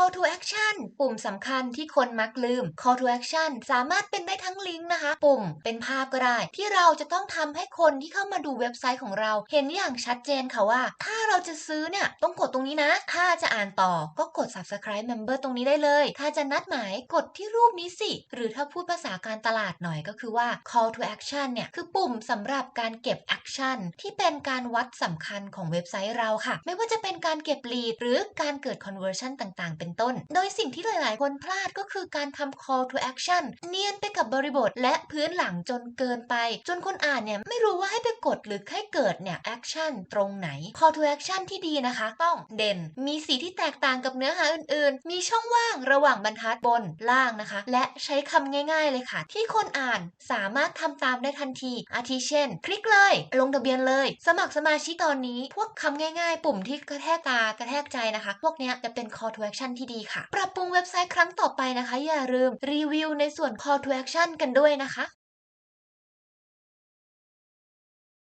call to action ปุ่มสำคัญที่คนมักลืม call to action สามารถเป็นได้ทั้งลิงก์นะคะ ปุ่มเป็นภาพก็ได้ ที่เราจะต้องทำให้คนที่เข้ามาดูเว็บไซต์ของเรา เห็นอย่างชัดเจนค่ะว่า ถ้าเราจะซื้อเนี่ยต้องกดตรงนี้นะ ถ้าจะอ่านต่อก็กด subscribe member ตรงนี้ได้เลย ถ้าจะนัดหมายกดที่รูปนี้สิ หรือถ้าพูดภาษาการตลาดหน่อยก็คือว่า call to action เนี่ยคือปุ่มสำหรับการเก็บ action ที่เป็นการวัดสำคัญของเว็บไซต์เราค่ะ ไม่ว่าจะเป็นการเก็บ lead หรือการเกิด conversion ต่างๆ เป็นต้น โดยสิ่งที่หลาย ๆ คนพลาดก็คือการทำ call to action เนียนไปกับบริบทและพื้นหลังจนเกินไป จนคนอ่านเนี่ยไม่รู้ว่าให้ไปกดหรือให้เกิดเนี่ย action ตรงไหน call to action ที่ดีนะคะ ต้องเด่น มีสีที่แตกต่างกับเนื้อหาอื่น ๆ มีช่องว่างระหว่างบรรทัดบนล่างนะคะ และใช้คำง่าย ๆ เลยค่ะ ที่คนอ่านสามารถทำตามได้ทันที อาทิเช่น คลิกเลย ลงทะเบียนเลย สมัครสมาชิกตอนนี้ พวกคำง่าย ๆ ปุ่มที่กระแทกตากระแทกใจนะคะ พวกนี้จะเป็น call to action ที่ดีค่ะ ปรับปรุงเว็บไซต์ครั้งต่อไปนะคะ อย่าลืมรีวิวในส่วน call to action กันด้วยนะคะ